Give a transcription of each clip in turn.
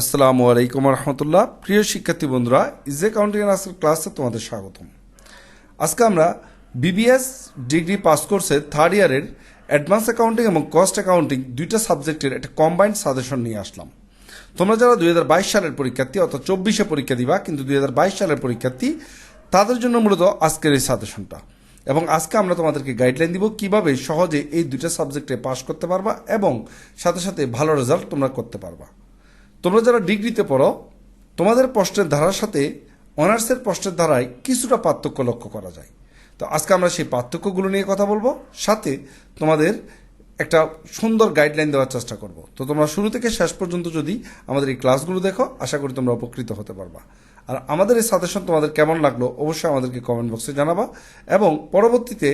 আসসালামু আলাইকুম রহমতুল্লাহ। প্রিয় শিক্ষার্থী বন্ধুরা, ইজ অ্যাকাউন্টিং এর আজকের ক্লাসে তোমাদের স্বাগতম। আজকে আমরা বিবিএস ডিগ্রি পাস কোর্সের থার্ড ইয়ারের অ্যাডভান্স অ্যাকাউন্টিং এবং কস্ট অ্যাকাউন্টিং দুইটা সাবজেক্টের একটা কম্বাইন্ড সাজেশন নিয়ে আসলাম। তোমরা যারা দুই হাজার বাইশ সালের পরীক্ষার্থী, অর্থাৎ চব্বিশে পরীক্ষা দিবা, কিন্তু দুই হাজার বাইশ সালের পরীক্ষার্থী, তাদের জন্য মূলত আজকের এই সাজেশনটা এবং আজকে আমরা তোমাদেরকে গাইডলাইন দিব কীভাবে সহজে এই দুইটা সাবজেক্টে পাশ করতে পারবা এবং সাথে সাথে ভালো রেজাল্ট তোমরা করতে পারবা। তোমরা যারা ডিগ্রিতে পড়ো, তোমাদের প্রশ্নের ধারার সাথে অনার্সের প্রশ্নের ধারায় কিছুটা পার্থক্য লক্ষ্য করা যায়। তো আজকে আমরা সেই পার্থক্যগুলো নিয়ে কথা বলব, সাথে তোমাদের একটা সুন্দর গাইডলাইন দেওয়ার চেষ্টা করব। তো তোমরা শুরু থেকে শেষ পর্যন্ত যদি আমাদের এই ক্লাসগুলো দেখো, আশা করি তোমরা উপকৃত হতে পারবা। আর আমাদের এই সাজেশন তোমাদের কেমন লাগল, অবশ্যই আমাদেরকে কমেন্ট বক্সে জানাবা এবং পরবর্তীতে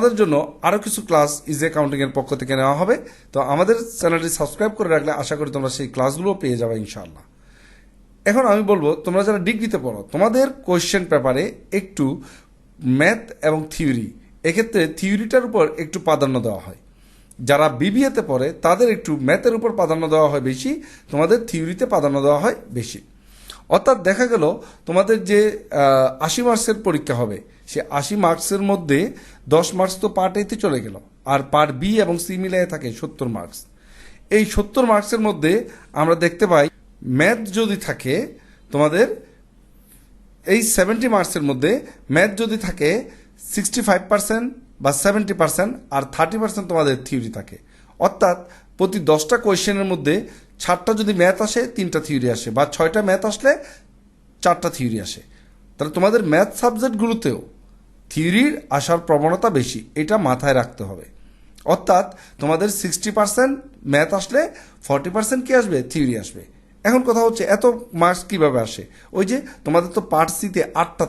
আমাদের জন্য আরও কিছু ক্লাস ইজি অ্যাকাউন্টিং এর পক্ষ থেকে নেওয়া হবে। তো আমাদের চ্যানেলটি সাবস্ক্রাইব করে রাখলে আশা করি তোমরা সেই ক্লাসগুলো পেয়ে যাবে ইনশাআল্লাহ। এখন আমি বলব, তোমরা যারা ডিগ্রিতে পড়ো, তোমাদের কোয়েশ্চেন পেপারে একটু ম্যাথ এবং থিওরি এক্ষেত্রে থিওরিটার উপর একটু প্রাধান্য দেওয়া হয়। যারা বিবিএতে পড়ে, তাদের একটু ম্যাথের উপর প্রাধান্য দেওয়া হয় বেশি, তোমাদের থিওরিতে প্রাধান্য দেওয়া হয় বেশি। অর্থাৎ দেখা গেল, তোমাদের যে আশি মার্কসের পরীক্ষা হবে সে আশি মার্কসের মধ্যে দশ মার্কস তো পার্ট এতে চলে গেল, আর পার্ট বি এবং সি মিলিয়ে থাকে সত্তর মার্কস। এই সত্তর মার্কসের মধ্যে আমরা দেখতে পাই ম্যাথ যদি থাকে, তোমাদের এই সেভেন্টি মার্কসের মধ্যে ম্যাথ যদি থাকে সিক্সটি ফাইভ পার্সেন্ট বা সেভেন্টি পার্সেন্ট আর থার্টি পার্সেন্ট তোমাদের থিওরি থাকে। অর্থাৎ প্রতি দশটা কোয়েশ্চেনের মধ্যে চারটা যদি ম্যাথ আসে, তিনটা থিওরি আসে, বা ছয়টা ম্যাথ আসলে চারটা থিওরি আসে। তাহলে তোমাদের ম্যাথ সাবজেক্টগুলোতেও থিওরির আসার প্রবণতা বেশি, এটা মাথায় রাখতে হবে। অর্থাৎ তোমাদের সিক্সটি পার্সেন্ট ম্যাথ আসলে ফর্টি পার্সেন্ট কী আসবে? থিওরি আসবে। এখন কথা হচ্ছে, এত মার্কস কীভাবে আসে? ওই যে তোমাদের তো পার্ট সিতে আটটা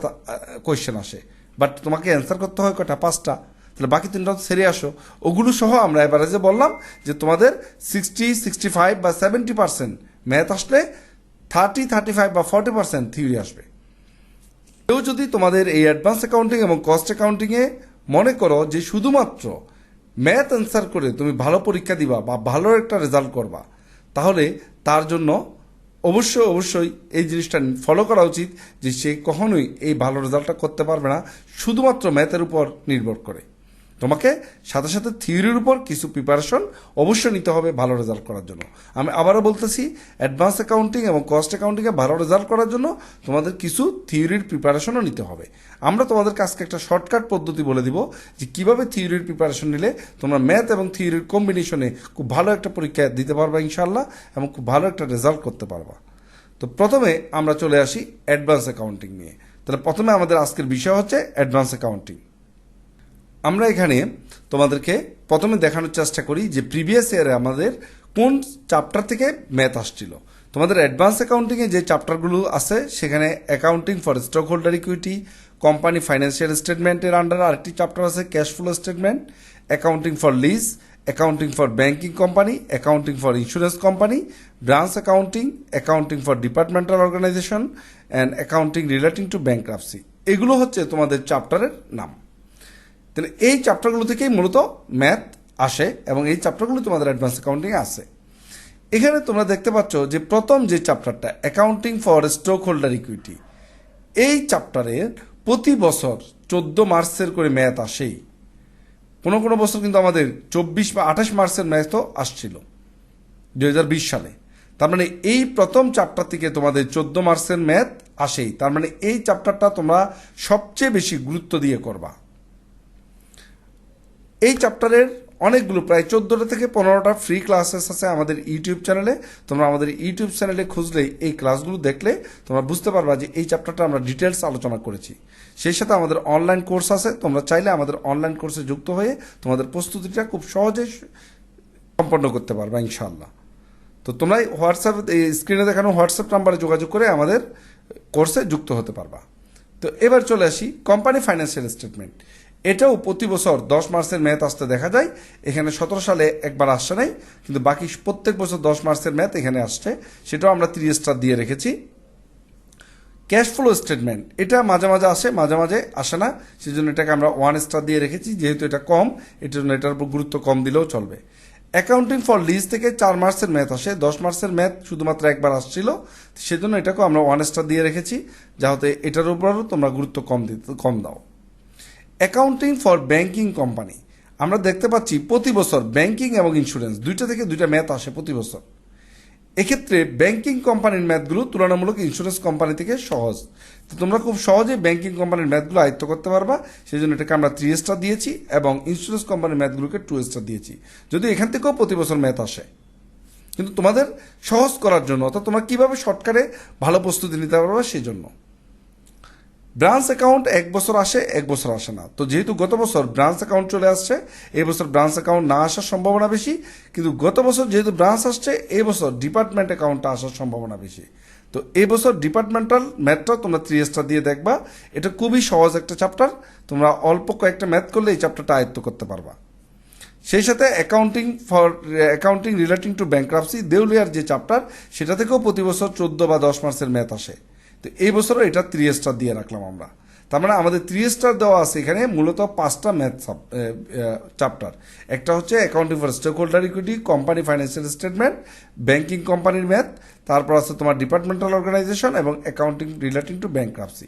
কোয়েশ্চেন আসে। বাট তোমাকে অ্যান্সার করতে হয় কটা পাঁচটা। তাহলে বাকি তিনটা সেরে আসো। ওগুলো সহ আমরা এবারে যে বললাম যে তোমাদের সিক্সটি সিক্সটি ফাইভ বা সেভেন্টি পার্সেন্ট ম্যাথ আসলে থার্টি থার্টি ফাইভ বা ফর্টি পার্সেন্ট থিওরি আসবে। কেউ যদি তোমাদের এই অ্যাডভান্স অ্যাকাউন্টিং এবং কস্ট অ্যাকাউন্টিংয়ে মনে করো যে শুধুমাত্র ম্যাথ অ্যান্সার করে তুমি ভালো পরীক্ষা দিবা বা ভালো একটা রেজাল্ট করবা, তাহলে তার জন্য অবশ্যই অবশ্যই এই জিনিসটা ফলো করা উচিত যে সে কখনোই এই ভালো রেজাল্টটা করতে পারবে না, শুধুমাত্র ম্যাথের উপর নির্ভর করে। তোমাকে সাথে সাথে থিওরির উপর কিছু প্রিপারেশন অবশ্যই নিতে হবে ভালো রেজাল্ট করার জন্য। আমি আবারও বলতেছি অ্যাডভান্স অ্যাকাউন্টিং এবং কস্ট অ্যাকাউন্টিংয়ে ভালো রেজাল্ট করার জন্য তোমাদের কিছু থিওরির প্রিপারেশনও নিতে হবে। আমরা তোমাদের কাছকে একটা শর্টকাট পদ্ধতি বলে দিব যে কীভাবে থিওরির প্রিপারেশন নিলে তোমরা ম্যাথ এবং থিওরির কম্বিনেশনে খুব ভালো একটা পরীক্ষা দিতে পারবা ইনশাল্লাহ এবং খুব ভালো একটা রেজাল্ট করতে পারবা। তো প্রথমে আমরা চলে আসি অ্যাডভান্স অ্যাকাউন্টিং নিয়ে। তাহলে প্রথমে আমাদের আজকের বিষয় হচ্ছে অ্যাডভান্স অ্যাকাউন্টিং আমরা এখানে তোমাদেরকে প্রথমে দেখানোর চেষ্টা করি যে প্রিভিয়াস ইয়ারে আমাদের কোন চ্যাপ্টার থেকে ম্যাথ আসছিল। তোমাদের অ্যাডভান্স অ্যাকাউন্টিংয়ে যে চ্যাপ্টারগুলো আছে, সেখানে accounting for stock holder equity company financial স্টেটমেন্টের আন্ডারে আরেকটি চ্যাপ্টার আছে cash flow statement accounting for lease accounting for banking company accounting for insurance company branch accounting accounting for departmental organization and accounting relating to bankruptcy এগুলো হচ্ছে তোমাদের চ্যাপ্টারের নাম। তাহলে এই চ্যাপ্টারগুলো থেকেই মূলত ম্যাথ আসে এবং এই চ্যাপ্টারগুলো তোমাদের অ্যাডভান্স অ্যাকাউন্টিং আসে এখানে তোমরা দেখতে পাচ্ছ যে প্রথম যে চ্যাপ্টারটা accounting for stock holder equity এই চ্যাপ্টারের প্রতি বছর চোদ্দ মার্চের করে ম্যাথ আসেই। কোনো কোনো বছর কিন্তু আমাদের চব্বিশ বা আঠাশ মার্চের ম্যাথও আসছিল দু হাজার বিশ সালে। তার মানে এই প্রথম চ্যাপ্টার থেকে তোমাদের চোদ্দ মার্চের ম্যাথ আসেই। তার মানে এই চ্যাপ্টারটা তোমরা সবচেয়ে বেশি গুরুত্ব দিয়ে করবা। এই চ্যাপ্টারের অনেকগুলো, প্রায় চোদ্দোটা থেকে পনেরোটা ফ্রি ক্লাসেস আছে আমাদের ইউটিউব চ্যানেলে তোমরা আমাদের ইউটিউব চ্যানেলে খুঁজলেই এই ক্লাসগুলো দেখলে তোমরা বুঝতে পারবা যে এই চ্যাপ্টারটা আমরা ডিটেলস আলোচনা করেছি। সেই সাথে আমাদের অনলাইন কোর্স আছে, তোমরা চাইলে আমাদের অনলাইন কোর্সে যুক্ত হয়ে তোমাদের প্রস্তুতিটা খুব সহজে সম্পন্ন করতে পারবা ইনশাল্লাহ তো তোমরা হোয়াটসঅ্যাপ এই স্ক্রিনে দেখানো হোয়াটসঅ্যাপ নাম্বারে যোগাযোগ করে আমাদের কোর্সে যুক্ত হতে পারবা। তো এবার চলে আসি কোম্পানি ফাইন্যান্সিয়াল স্টেটমেন্ট এটাও প্রতি বছর দশ মার্চের ম্যাথ আসতে দেখা যায়। এখানে সতেরো সালে একবার আসছে নাই, কিন্তু বাকি প্রত্যেক বছর দশ মার্চের ম্যাথ এখানে আসছে। সেটাও আমরা তিরিশ স্টার দিয়ে রেখেছি। ক্যাশ ফ্লো স্টেটমেন্ট, এটা মাঝে মাঝে আসে, মাঝে মাঝে আসে না। সেজন্য এটাকে আমরা ওয়ান স্টার দিয়ে রেখেছি, যেহেতু এটা কম, এটার জন্য এটার উপর গুরুত্ব কম দিলেও চলবে। অ্যাকাউন্টিং ফর লিজ থেকে চার মার্চের ম্যাথ আসে, দশ মার্চের ম্যাথ শুধুমাত্র একবার আসছিল। সেজন্য এটাকেও আমরা ওয়ান স্টার দিয়ে রেখেছি, যাতে এটার উপরও তোমরা গুরুত্ব কম দিতে, কম দাও। অ্যাকাউন্টিং ফর ব্যাংকিং কোম্পানি আমরা দেখতে পাচ্ছি প্রতি বছর ব্যাংকিং এবং ইন্স্যুরেন্স দুইটা থেকে দুইটা ম্যাথ আসে প্রতি বছর। এক্ষেত্রে ব্যাংকিং কোম্পানির ম্যাথগুলো তুলনামূলক ইন্স্যুরেন্স কোম্পানি থেকে সহজ। তো তোমরা খুব সহজে ব্যাংকিং কোম্পানির ম্যাথগুলো আয়ত্ত করতে পারবা। সেই জন্য এটাকে আমরা থ্রি স্টার দিয়েছি এবং ইন্স্যুরেন্স কোম্পানির ম্যাথগুলোকে টু স্টার দিয়েছি। যদি এখান থেকেও প্রতি বছর ম্যাথ আসে। কিন্তু তোমাদের সহজ করার জন্য অর্থাৎ তোমরা কীভাবে শর্টকাটে ভালো প্রস্তুতি নিতে পারবে সেই জন্য ব্রাঞ্চ অ্যাকাউন্ট এক বছর আসে, এক বছর আসে না। তো যেহেতু গত বছর ব্রাঞ্চ অ্যাকাউন্ট চলে আসছে, এই বছর ব্রাঞ্চ অ্যাকাউন্ট না আসার সম্ভাবনা বেশি, কিন্তু গত বছর যেহেতু ব্রাঞ্চ আসছে, এই বছর ডিপার্টমেন্ট অ্যাকাউন্টটা আসার সম্ভাবনা বেশি। তো এই বছর ডিপার্টমেন্টাল ম্যাথটা তোমরা থ্রি স্টার দিয়ে দেখবা। এটা খুবই সহজ একটা চ্যাপ্টার তোমরা অল্প কয়েকটা ম্যাথ করলে এই চ্যাপ্টারটা আয়ত্ত করতে পারবা। সেই সাথে accounting for accounting relating to bankruptcy দেউলিয়ার যে চ্যাপ্টার সেটা থেকেও প্রতি বছর চোদ্দ বা দশ মাসের ম্যাথ আসে। তো এই বছরও এটা থ্রি স্টার দিয়ে রাখলাম আমরা। তার মানে আমাদের থ্রি স্টার দেওয়া আছে এখানে মূলত পাঁচটা ম্যাথ চ্যাপ্টার একটা হচ্ছে accounting for stake holder equity company financial statement banking কোম্পানির ম্যাথ তারপর আছে তোমার ডিপার্টমেন্টাল অর্গানাইজেশন এবং অ্যাকাউন্টিং রিলেটিং টু ব্যাংক্রাপসি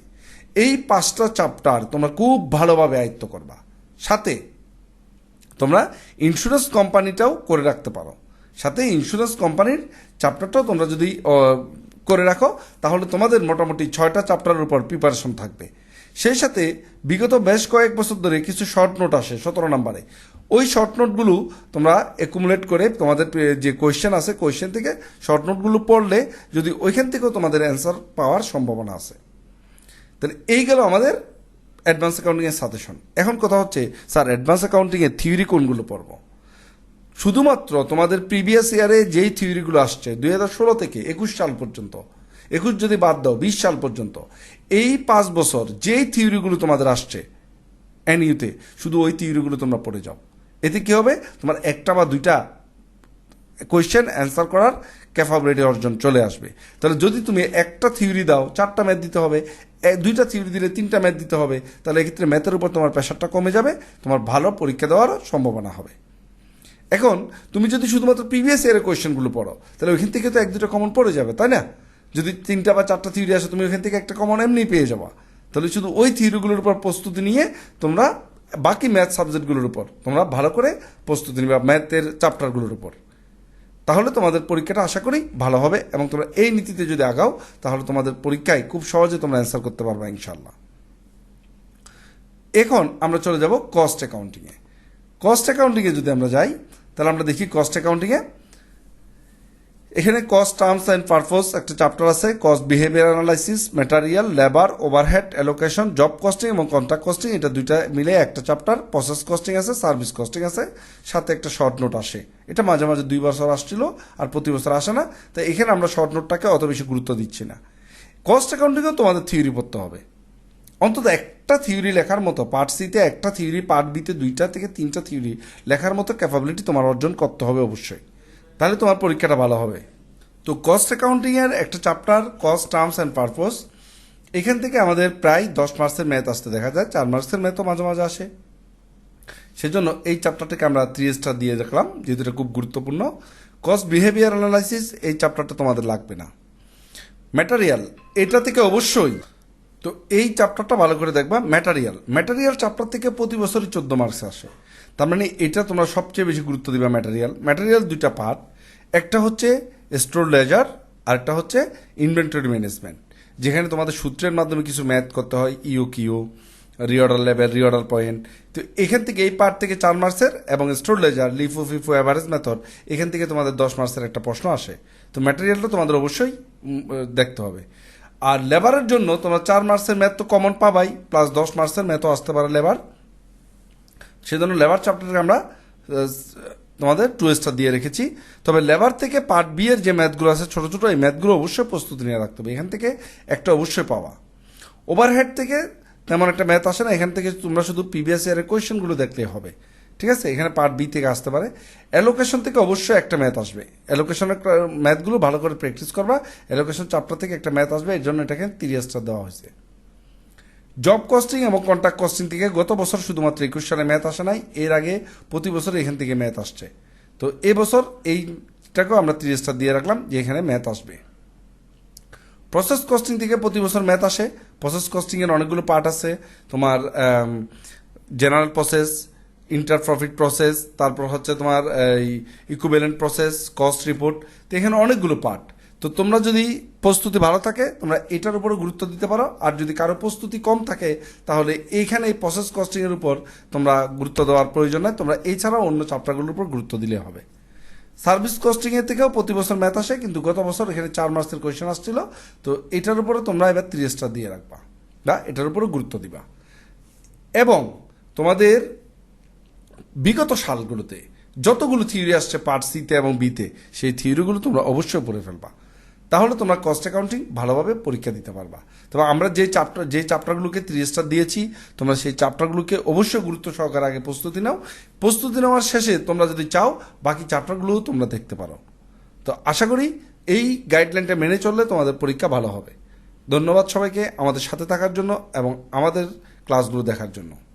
এই পাঁচটা চ্যাপ্টার তোমরা খুব ভালোভাবে আয়ত্ত করবা। সাথে তোমরা ইন্স্যুরেন্স কোম্পানিটাও করে রাখতে পারো। সাথে ইন্স্যুরেন্স কোম্পানির চ্যাপ্টারটাও তোমরা যদি করে রাখো, তাহলে তোমাদের মোটামুটি ছয়টা চ্যাপ্টারের উপর প্রিপারেশন থাকবে। সেই সাথে বিগত বেশ কয়েক বছর ধরে কিছু শর্ট নোট আসে, সতেরো নম্বরে। ওই শর্ট নোটগুলো তোমরা একুমুলেট করে তোমাদের যে কোয়েশ্চেন আছে কোয়েশ্চেন থেকে শর্ট নোটগুলো পড়লে যদি ওইখান থেকেও তোমাদের অ্যান্সার পাওয়ার সম্ভাবনা আছে। তাহলে এই গেল আমাদের অ্যাডভান্স অ্যাকাউন্টিংয়ের সাজেশন এখন কথা হচ্ছে স্যার অ্যাডভান্স অ্যাকাউন্টিংয়ের থিওরি কোনগুলো পড়ব? শুধুমাত্র তোমাদের প্রিভিয়াস ইয়ারে যেই থিওরিগুলো আসছে, দুই হাজার ষোলো থেকে একুশ সাল পর্যন্ত, একুশ যদি বাদ দাও, বিশ সাল পর্যন্ত, এই পাঁচ বছর যেই থিওরিগুলো তোমাদের আসছে, এনইউতে, শুধু ওই থিওরিগুলো তোমরা পড়ে যাও। এতে কি হবে? তোমার একটা বা দুইটা কোয়েশ্চেন অ্যান্সার করার ক্যাপাবিলিটি অর্জন চলে আসবে। তাহলে যদি তুমি একটা থিওরি দাও, চারটা ম্যাথ দিতে হবে দুইটা থিওরি দিলে তিনটা ম্যাথ দিতে হবে, তাহলে এক্ষেত্রে ম্যাথের উপর তোমার প্রেশারটা কমে যাবে, তোমার ভালো পরীক্ষা দেওয়ার সম্ভাবনা হবে। এখন তুমি যদি শুধুমাত্র প্রিভিয়াস ইয়ারের কোয়েশ্চেনগুলো পড়ো, তাহলে ওইখান থেকে তো এক দুটো কমন পড়ে যাবে, তাই না? যদি তিনটা বা চারটা থিওরি আসে, তুমি ওইখান থেকে একটা কমন এমনি পেয়ে যাবা। তাহলে শুধু ওই থিওরিগুলোর উপর প্রস্তুতি নিয়ে তোমরা বাকি ম্যাথ সাবজেক্টগুলোর উপর, তোমরা ভালো করে প্রস্তুতি নিবে ম্যাথের চ্যাপ্টারগুলোর উপর। তাহলে তোমাদের পরীক্ষাটা আশা করি ভালো হবে এবং তোমরা এই নীতিতে যদি আগাও, তাহলে তোমাদের পরীক্ষায় খুব সহজে তোমরা অ্যান্সার করতে পারবে ইনশাল্লাহ এখন আমরা চলে যাব কস্ট অ্যাকাউন্টিংয়ে কস্ট অ্যাকাউন্টিংয়ে যদি আমরা যাই তাহলে আমরা দেখি কস্ট অ্যাকাউন্টিংয়ে এখানে কস্ট টার্মস অ্যান্ড পারপোজ একটা চ্যাপ্টার আছে cost behaviour analysis material labour overhead allocation job costing এবং কন্ট্রাক্ট কস্টিং এটা দুইটা মিলে একটা চ্যাপ্টার প্রসেস কস্টিং আছে সার্ভিস কস্টিং আছে, সাথে একটা শর্ট নোট আসে। এটা মাঝে মাঝে দুই বছর আসছিল, আর প্রতি বছর আসে না, তাই এখানে আমরা শর্ট নোটটাকে অত বেশি গুরুত্ব দিচ্ছি না। কস্ট অ্যাকাউন্টিংয়েও তোমাদের থিওরি পড়তে হবে। অন্তত একটা থিওরি লেখার মতো পার্ট সিতে একটা থিওরি পার্ট বিতে দুইটা থেকে তিনটা থিওরি লেখার মতো ক্যাপাবিলিটি তোমার অর্জন করতে হবে অবশ্যই। তাহলে তোমার পরীক্ষাটা ভালো হবে। তো কস্ট অ্যাকাউন্টিং এর একটা chapter cost terms and purpose এখান থেকে আমাদের প্রায় দশ মার্কসের ম্যাথ আসতে দেখা যায়। চার মার্কসের ম্যাথও মাঝে মাঝে আসে। সেজন্য এই চ্যাপ্টারটাকে আমরা থ্রি স্টার দিয়ে রাখলাম যেহেতু এটা খুব গুরুত্বপূর্ণ। কস্ট বিহেভিয়ার অ্যানালাইসিস এই চ্যাপ্টারটা তোমাদের লাগবে না। ম্যাটারিয়াল এটা থেকে অবশ্যই তো এই চ্যাপ্টারটা ভালো করে দেখবা ম্যাটারিয়াল ম্যাটারিয়াল চ্যাপ্টার থেকে প্রতি বছরই চোদ্দ মার্কস আসে। তার মানে এটা তোমরা সবচেয়ে বেশি গুরুত্ব দিবা ম্যাটারিয়াল ম্যাটারিয়াল দুইটা পার্ট একটা হচ্ছে স্টোর লেজার আর একটা হচ্ছে ইনভেন্টরি ম্যানেজমেন্ট যেখানে তোমাদের সূত্রের মাধ্যমে কিছু ম্যাথ করতে হয় ইও কিও রিঅর্ডার লেভেল রিঅর্ডার পয়েন্ট তো এখান থেকে এই পার্ট থেকে চার মার্কসের এবং store ledger LIFO FIFO average method এখান থেকে তোমাদের দশ মার্কসের একটা প্রশ্ন আসে। তো ম্যাটেরিয়ালটা তোমাদের অবশ্যই দেখতে হবে। আর লেবারের জন্য তোমরা চার মার্কসের ম্যাথ তো কমন পাবাই প্লাস দশ মার্কসের ম্যাথও আসতে পারে লেবার। সেজন্য লেবার চ্যাপ্টারকে আমরা তোমাদের টু স্টার দিয়ে রেখেছি। তবে লেবার থেকে পার্ট বি এর যে ম্যাথগুলো আছে, ছোটো ছোটো, এই ম্যাথগুলো অবশ্যই প্রস্তুতি নিয়ে রাখতে হবে। এখান থেকে একটা অবশ্যই পাওয়া। ওভারহেড থেকে তেমন একটা ম্যাথ আসে না। এখান থেকে তোমরা শুধু প্রিভিয়াস ইয়ারের কোয়েশ্চেনগুলো দেখলেই হবে। ঠিক আছে? এখানে পার্ট বি থেকে আসতে পারে। অ্যালোকেশন থেকে অবশ্যই একটা ম্যাথ আসবে। অ্যালোকেশনের ম্যাথগুলো ভালো করে প্র্যাকটিস করবা। অ্যালোকেশন চ্যাপ্টার থেকে একটা ম্যাথ আসবে। এর জন্য এটাকে স্টার দেওয়া হয়েছে। জব কস্টিং এবং কন্ট্রাক্ট কস্টিং থেকে গত বছর শুধুমাত্র একুশ সালে ম্যাথ আসে নাই। এর আগে প্রতি বছর এখান থেকে ম্যাথ আসছে। তো এবছর এইটাকেও আমরা তিরিশ স্টার দিয়ে রাখলাম যে এখানে ম্যাথ আসবে। প্রসেস কস্টিং থেকে প্রতি বছর ম্যাথ আসে। প্রসেস কস্টিংয়ের অনেকগুলো পার্ট আছে। তোমার general process inter profit process তারপর হচ্ছে তোমার, এই ইকুইভ্যালেন্ট প্রসেস কস্ট রিপোর্ট তো এখানে অনেকগুলো পার্ট তো তোমরা যদি প্রস্তুতি ভালো থাকে, তোমরা এটার উপরে গুরুত্ব দিতে পারো, আর যদি কারও প্রস্তুতি কম থাকে, তাহলে এইখানে এই প্রসেস কস্টিংয়ের উপর তোমরা গুরুত্ব দেওয়ার প্রয়োজন নয় তোমরা এছাড়াও অন্য চ্যাপ্টারগুলোর উপর গুরুত্ব দিলে হবে। সার্ভিস কস্টিংয়ের থেকেও প্রতি বছর ম্যাথ আসে, কিন্তু গত বছর এখানে চার মাসের কোয়েশন আসছিল, তো এটার উপরে তোমরা এবার তিরিশটা দিয়ে রাখবা, বা এটার উপরে গুরুত্ব দিবা। এবং তোমাদের বিগত সালগুলোতে যতগুলো থিওরি আসছে পার্ট সিতে এবং বিতে সেই থিওরিগুলো তোমরা অবশ্যই পড়ে ফেলবা। তাহলে তোমরা কস্ট অ্যাকাউন্টিং ভালোভাবে পরীক্ষা দিতে পারবা। তবে আমরা যে চ্যাপ্টার যে চ্যাপ্টারগুলোকে তিরিশটা দিয়েছি, তোমরা সেই চ্যাপ্টারগুলোকে অবশ্যই গুরুত্ব সহকারে আগে প্রস্তুতি নাও। প্রস্তুতি নেওয়ার শেষে তোমরা যদি চাও, বাকি চ্যাপ্টারগুলোও তোমরা দেখতে পারো। তো আশা করি এই গাইডলাইনটা মেনে চললে তোমাদের পরীক্ষা ভালো হবে। ধন্যবাদ সবাইকে আমাদের সাথে থাকার জন্য এবং আমাদের ক্লাসগুলো দেখার জন্য।